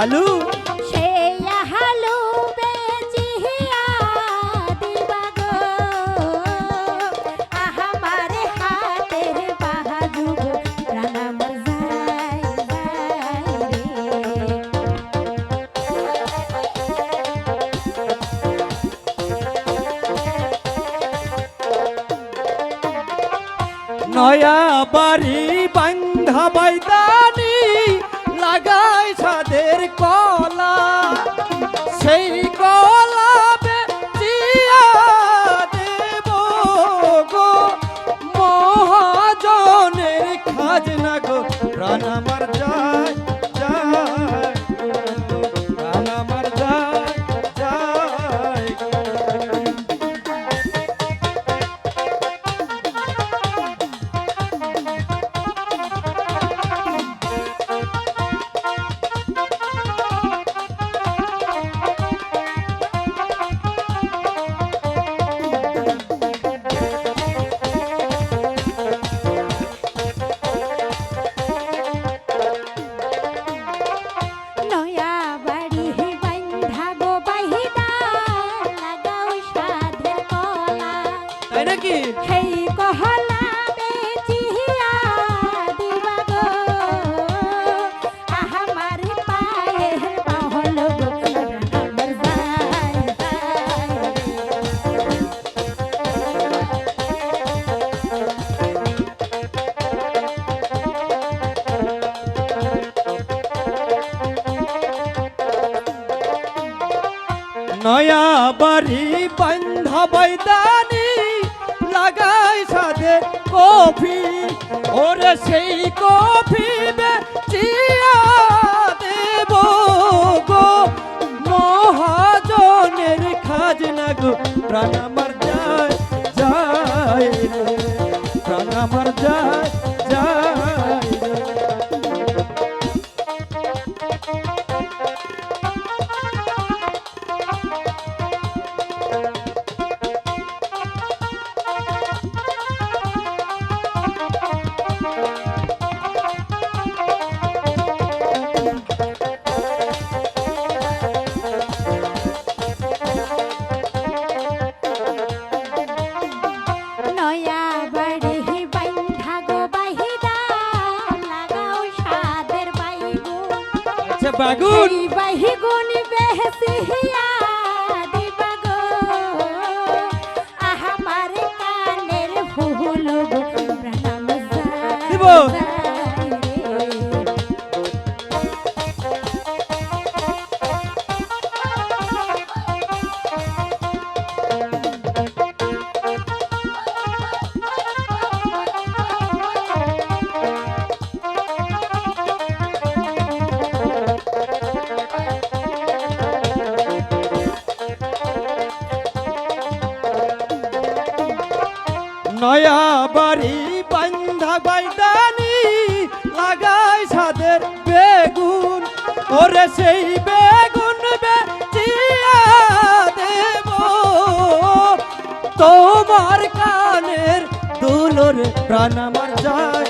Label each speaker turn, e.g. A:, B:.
A: আলু? বেচিয়া দিবা গো হাতের রে।
B: নয়া বাড়ি বান্ধা বাইদানি ছাদের কলা সেই কলা বেচিয়া দেব গো। মহাজনের খাজনা গো প্রাণ আমার যায় নাকি
A: সেই কহলা বেচিয়া দিবা গো আহামার পায়ের বাহল গো আমার যায় যায়
B: নয়া বাড়ি বান্ধা বাইদানি লাগাই সাথে কফি, ওরে সেই কফি বেচিয়া দেব গো। মহাজনের খাজনা গো, প্রাণ আমার যায় যায় প্রাণ আমার যায়। বাগুন।
A: এই বাইগুন বেহসিয়া দিবা।
B: নয়া বাড়ি বান্ধা বাইদানি লাগাই সাদের বেগুন। ওরে সেই বেগুন দেব। তোমার কানের দুলোর প্রাণ আমার যায়।